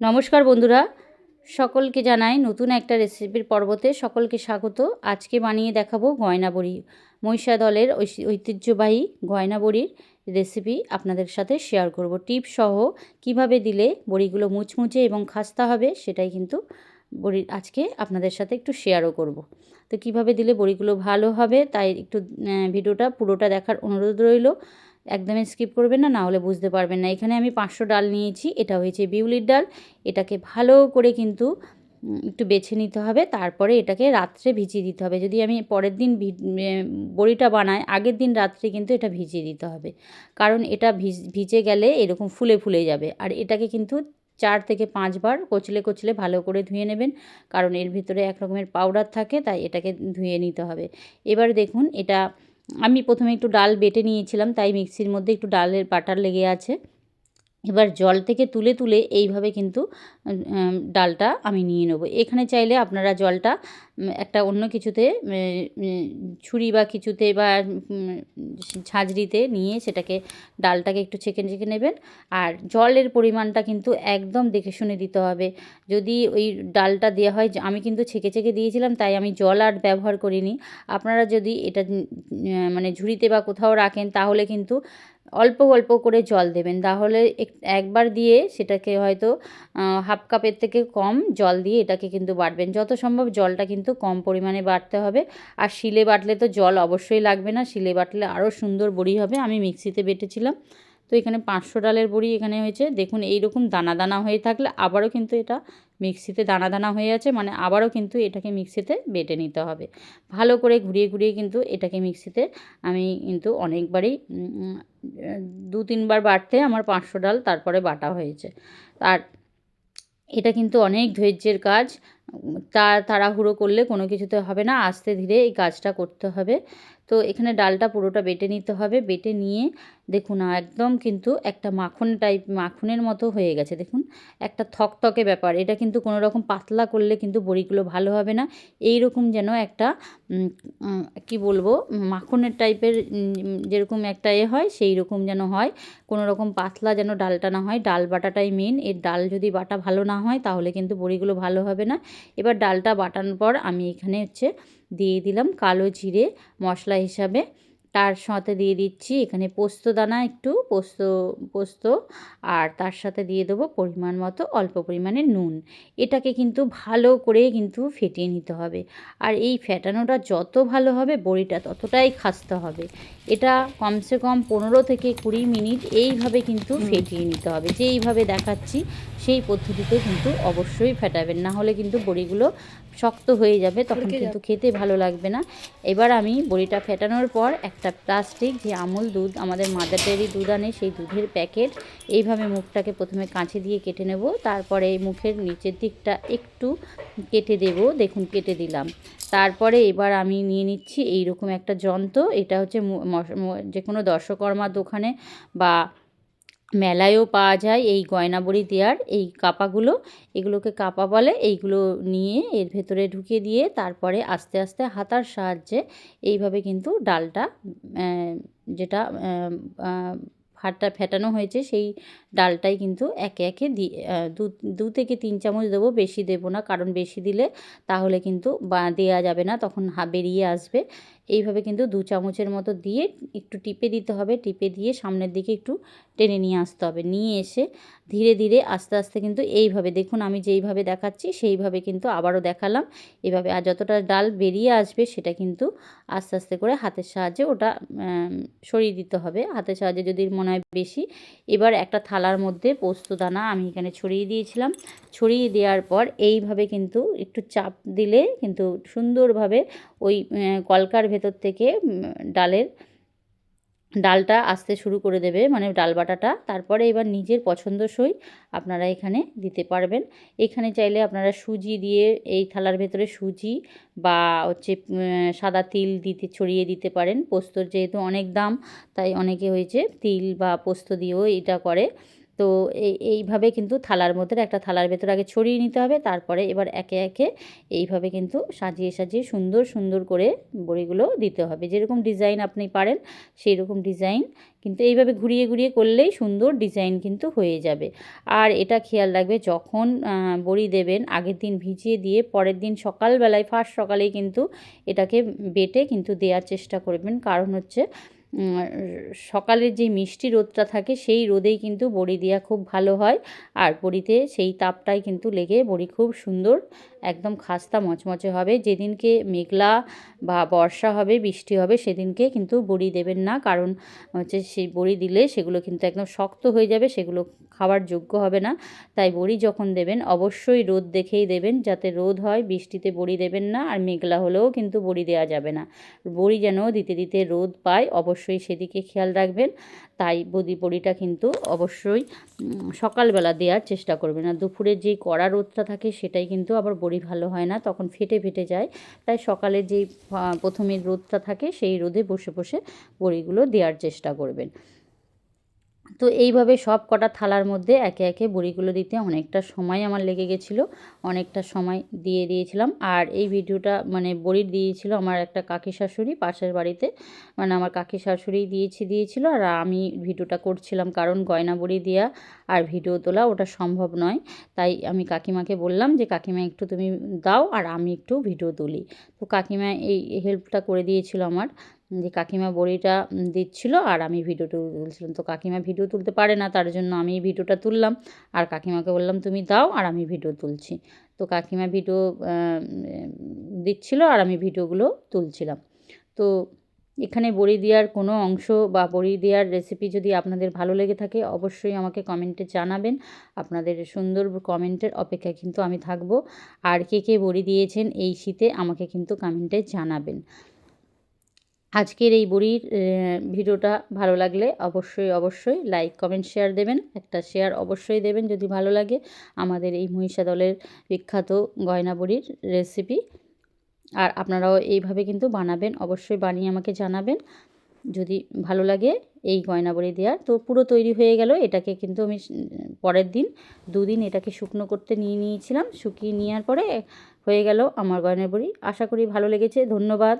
নমস্কার বন্ধুরা, সকলকে জানাই নতুন একটা রেসিপির পর্বতে সকলকে স্বাগত। আজকে বানিয়ে দেখাবো গয়না বড়ি মহিষা দলের ঐতিহ্যবাহী গয়না বড়ির রেসিপি আপনাদের সাথে শেয়ার করব। টিপ সহ কীভাবে দিলে বড়িগুলো মুচমুচে এবং খাস্তা হবে সেটাই কিন্তু বড়ি আজকে আপনাদের সাথে একটু শেয়ারও করব। তো কীভাবে দিলে বড়িগুলো ভালো হবে তাই একটু ভিডিওটা পুরোটা দেখার অনুরোধ রইল। একদমই স্কিপ করবেন না না হলে বুঝতে পারবেন না। এখানে আমি পাঁচশো ডাল নিয়েছি, এটা হয়েছে বিউলির ডাল। এটাকে ভালো করে কিন্তু একটু বেছে নিতে হবে। তারপরে এটাকে রাত্রে ভিজিয়ে দিতে হবে। যদি আমি পরের দিন বড়িটা বানাই, আগের দিন রাত্রে কিন্তু এটা ভিজিয়ে দিতে হবে। কারণ এটা ভিজ- ভিজে গেলে এরকম ফুলে ফুলে যাবে। আর এটাকে কিন্তু চার থেকে পাঁচবার কচলে কচলে ভালো করে ধুয়ে নেবেন। কারণ এর ভিতরে এক রকমের পাউডার থাকে, তাই এটাকে ধুয়ে নিতে হবে। এবার দেখুন, এটা আমি প্রথমে একটু ডাল বেটে নিয়েছিলাম তাই মিক্সির মধ্যে একটু ডালের বাটার লেগে আছে। এবার জল থেকে তুলে তুলে এইভাবে কিন্তু ডালটা আমি নিয়ে নেব। এখানে চাইলে আপনারা জলটা একটা অন্য কিছুতে ছুরি বা কিছুতে বা ঝাঁঝরিতে নিয়ে সেটাকে, ডালটাকে একটু ছেঁকে ছেঁকে নেবেন। আর জলের পরিমাণটা কিন্তু একদম দেখে শুনে দিতে হবে। যদি ওই ডালটা দেওয়া হয়, আমি কিন্তু ছেঁকে ছেঁকে দিয়েছিলাম, তাই আমি জল আর ব্যবহার করিনি। আপনারা যদি এটা মানে ঝুড়িতে বা কোথাও রাখেন, তাহলে কিন্তু অল্প অল্প করে জল দেবেন। তাহলে একবার দিয়ে সেটাকে হয়তো হাফ কাপের থেকে কম জল দিয়ে এটাকে কিন্তু বাটবেন। যত সম্ভব জলটা কিন্তু কম পরিমাণে বাটতে হবে। আর শিলে বাটলে তো জল অবশ্যই লাগবে না। শিলে বাটলে আরও সুন্দর বড়ি হবে। আমি মিক্সিতে বেটেছিলাম। তো এখানে পাঁচশো ডালের বড়ি এখানে হয়েছে। দেখুন এই রকম দানা দানা হয়ে থাকলে আবারও কিন্তু এটা মিক্সিতে দানা দানা হয়ে আছে মানে আবারও কিন্তু এটাকে মিক্সিতে বেটে নিতে হবে। ভালো করে ঘুরিয়ে ঘুরিয়ে কিন্তু এটাকে মিক্সিতে আমি কিন্তু অনেকবারই দু তিনবার বাটতে আমার পাঁচশো ডাল তারপরে বাটা হয়েছে। আর এটা কিন্তু অনেক ধৈর্যের কাজ তা তাড়াহুড়ো করলে কোনো কিছুতে হবে না। আস্তে ধীরে এই কাজটা করতে হবে। তো এখানে ডালটা পুরোটা বেটে নিতে হবে। বেটে নিয়ে দেখুন, একদম কিন্তু একটা মাখন টাইপ মাখনের মতো হয়ে গেছে। দেখুন, একটা থকথকে ব্যাপার। এটা কিন্তু কোনো রকম পাতলা করলে কিন্তু বড়িগুলো ভালো হবে না। এই রকম যেন একটা কি বলব, মাখনের টাইপের যেরকম একটা এ হয় সেই রকম যেন হয়। কোনো রকম পাতলা যেন ডালটা না হয়। ডাল বাটাটাই মেন এর ডাল যদি বাটা ভালো না হয়, তাহলে কিন্তু বড়িগুলো ভালো হবে না। এবার ডালটা বাটানোর পর আমি এখানে হচ্ছে দিয়ে দিলাম কালো জিরে মশলা হিসাবে। তার সাথে দিয়ে দিচ্ছি এখানে পোস্ত দানা একটু পোস্ত পোস্ত আর তার সাথে দিয়ে দেবো পরিমাণ মতো অল্প পরিমাণে নুন। এটাকে কিন্তু ভালো করে কিন্তু ফেটিয়ে নিতে হবে। আর এই ফেটানোটা যত ভালো হবে বড়িটা ততটাই খাস্তে হবে। এটা কমসে কম পনেরো থেকে কুড়ি মিনিট এইভাবে কিন্তু ফেটিয়ে নিতে হবে। যেইভাবে দেখাচ্ছি সেই পদ্ধতিতে কিন্তু অবশ্যই ফেটাবেন। না হলে কিন্তু বড়িগুলো শক্ত হয়ে যাবে তখন কিন্তু খেতে ভালো লাগবে না। এবার আমি বড়িটা ফেটানোর পর একটা প্লাস্টিক যে আমুল দুধ, আমাদের মাদার ডেয়ারি দুধ আনে সেই দুধের প্যাকেট এইভাবে মুখটাকে প্রথমে কাঁচে দিয়ে কেটে নেব, তারপরে এই মুখের নিচের দিকটা একটু কেটে দেব, দেখুন কেটে দিলাম। তারপরে এবার আমি নিয়ে নিচ্ছি এইরকম একটা যন্ত্র, এটা হচ্ছে যে কোনো দর্শকর্মার দোকানে বা মেলায়ও পাওয়া যায় এই গয়না বড়ি দেওয়ার এই কাপাগুলো। এগুলোকে কাপা বলে, এইগুলো নিয়ে এর ভেতরে ঢুকিয়ে দিয়ে তারপরে আস্তে আস্তে হাতার সাহায্যে এইভাবে কিন্তু ডালটা যেটা ফাটা ফেটানো হয়েছে সেই ডালটাই কিন্তু একে একে দিয়ে দু দু থেকে তিন চামচ দেবো, বেশি দেবো না। কারণ বেশি দিলে তাহলে কিন্তু বা দেওয়া যাবে না, তখন হা, বেরিয়ে আসবে। এইভাবে কিন্তু দু চামচের মতো দিয়ে একটু টিপে দিতে হবে। টিপে দিয়ে সামনের দিকে একটু টেনে নিয়ে আসতে হবে। নিয়ে এসে ধীরে ধীরে আস্তে আস্তে কিন্তু এইভাবে দেখুন আমি যেইভাবে দেখাচ্ছি সেইভাবে কিন্তু আবারও দেখালাম। এভাবে আর যতটা ডাল বেরিয়ে আসবে সেটা কিন্তু আস্তে আস্তে করে হাতের সাহায্যে ওটা সরিয়ে দিতে হবে। হাতের সাহায্যে যদি মনে হয় বেশি। এবার একটা থালার মধ্যে পোস্ত দানা আমি এখানে ছড়িয়ে দিয়েছিলাম। ছড়িয়ে দেওয়ার পর এইভাবে কিন্তু একটু চাপ দিলে কিন্তু সুন্দরভাবে ওই কলকার ভেতর থেকে ডালের ডালটা আসতে শুরু করে দেবে মানে ডাল বাটাটা। তারপরে এবার নিজের পছন্দসই আপনারা এখানে দিতে পারবেন। এখানে চাইলে আপনারা সুজি দিয়ে এই থালার ভেতরে সুজি বা হচ্ছে সাদা তিল দিতে, ছড়িয়ে দিতে পারেন। পোস্তর যেহেতু অনেক দাম, তাই অনেকে হয়েছে তিল বা পোস্ত দিয়েও এটা করে। তো এই এইভাবে কিন্তু থালার মধ্যে একটা থালার ভেতর আগে ছড়িয়ে নিতে হবে, তারপরে এবার একে একে এইভাবে কিন্তু সাজিয়ে সাজিয়ে সুন্দর সুন্দর করে বড়িগুলো দিতে হবে। যেরকম ডিজাইন আপনি পারেন সেই রকম ডিজাইন কিন্তু এইভাবে ঘুরিয়ে ঘুরিয়ে করলেই সুন্দর ডিজাইন কিন্তু হয়ে যাবে। আর এটা খেয়াল রাখবে, যখন বড়ি দেবেন, আগের দিন ভিজিয়ে দিয়ে পরের দিন সকালবেলায়, ফার্স্ট সকালেই কিন্তু এটাকে বেটে কিন্তু দেওয়ার চেষ্টা করবেন। কারণ হচ্ছে সকালের যে মিষ্টি রোদটা থাকে সেই রোদেই কিন্তু বড়ি দেওয়া খুব ভালো হয়। আর বড়িতে সেই তাপটাই কিন্তু লেগে বড়ি খুব সুন্দর, একদম খাস্তা মচমচে হবে। যেদিনকে মেঘলা বা বর্ষা হবে, বৃষ্টি হবে, সেদিনকে কিন্তু বড়ি দেবেন না। কারণ হচ্ছে সেই বড়ি দিলে সেগুলো কিন্তু একদম শক্ত হয়ে যাবে, সেগুলো খাওয়ার যোগ্য হবে না। তাই বড়ি যখন দেবেন, অবশ্যই রোদ দেখেই দেবেন, যাতে রোদ হয়, বৃষ্টিতে বড়ি দেবেন না, আর মেঘলা হলেও কিন্তু বড়ি দেওয়া যাবে না। বড়ি যেন দিতে দিতে রোদ পায়, অবশ্যই সেদিকে খেয়াল রাখবেন। তাই বদি বড়িটা কিন্তু অবশ্যই সকালবেলা দেওয়ার চেষ্টা করবেন। আর দুপুরের যে কড়া রোদটা থাকে, সেটাই কিন্তু আবার বড়ি ভালো হয় না, তখন ফেটে ফেটে যায়। তাই সকালের যেই প্রথমে রোদটা থাকে, সেই রোদে বসে বসে বড়িগুলো দেওয়ার চেষ্টা করবেন। তো এইভাবে সব কটা থালার মধ্যে একে একে বড়িগুলো দিতে অনেকটা সময় আমার লেগে গেছিল, অনেকটা সময় দিয়ে দিয়েছিলাম। আর এই ভিডিওটা মানে বড়ির দিয়েছিল আমার একটা কাকি শাশুড়ি পাশের বাড়িতে মানে আমার কাকি শাশুড়ি দিয়েছি, দিয়েছিল। আর আমি ভিডিওটা করছিলাম কারণ গয়না বড়ি দেওয়া আর ভিডিও তোলা ওটা সম্ভব নয়। তাই আমি কাকিমাকে বললাম যে, কাকিমা একটু তুমি দাও আর আমি একটু ভিডিও তুলি। তো কাকিমা এই হেল্পটা করে দিয়েছিল আমার। যে কাকিমা বড়িটা দিচ্ছিল আর আমি ভিডিওটা তুলছিলাম। তো কাকিমা ভিডিও তুলতে পারে না, তার জন্য আমি ভিডিওটা তুললাম। আর কাকিমাকে বললাম, তুমি দাও আর আমি ভিডিও তুলছি। তো কাকিমা ভিডিও দিচ্ছিল আর আমি ভিডিওগুলো তুলছিলাম। তো এখানে বড়ি দেওয়ার কোনো অংশ বা বড়ি দেওয়ার রেসিপি যদি আপনাদের ভালো লেগে থাকে, অবশ্যই আমাকে কমেন্টে জানাবেন। আপনাদের সুন্দর কমেন্টের অপেক্ষায় কিন্তু আমি থাকব। আর কে কে বড়ি দিয়েছেন এই শীতে, আমাকে কিন্তু কমেন্টে জানাবেন। আজকের এই বড়ির ভিডিওটা ভালো লাগলে অবশ্যই অবশ্যই লাইক কমেন্ট শেয়ার দেবেন। একটা শেয়ার অবশ্যই দেবেন যদি ভালো লাগে আমাদের এই মহিষা দলের বিখ্যাত গয়না বড়ির রেসিপি আর আপনারাও এইভাবে কিন্তু বানাবেন, অবশ্যই বানিয়ে আমাকে জানাবেন। যদি ভালো লাগে এই গয়না বড়ি দেওয়ার, তো পুরো তৈরি হয়ে গেল। এটাকে কিন্তু আমি পরের দিন, দুদিন এটাকে শুকনো করতে নিয়ে নিয়েছিলাম। শুকিয়ে নেওয়ার পরে হয়ে গেল আমার গয়না বড়ি। আশা করি ভালো লেগেছে। ধন্যবাদ।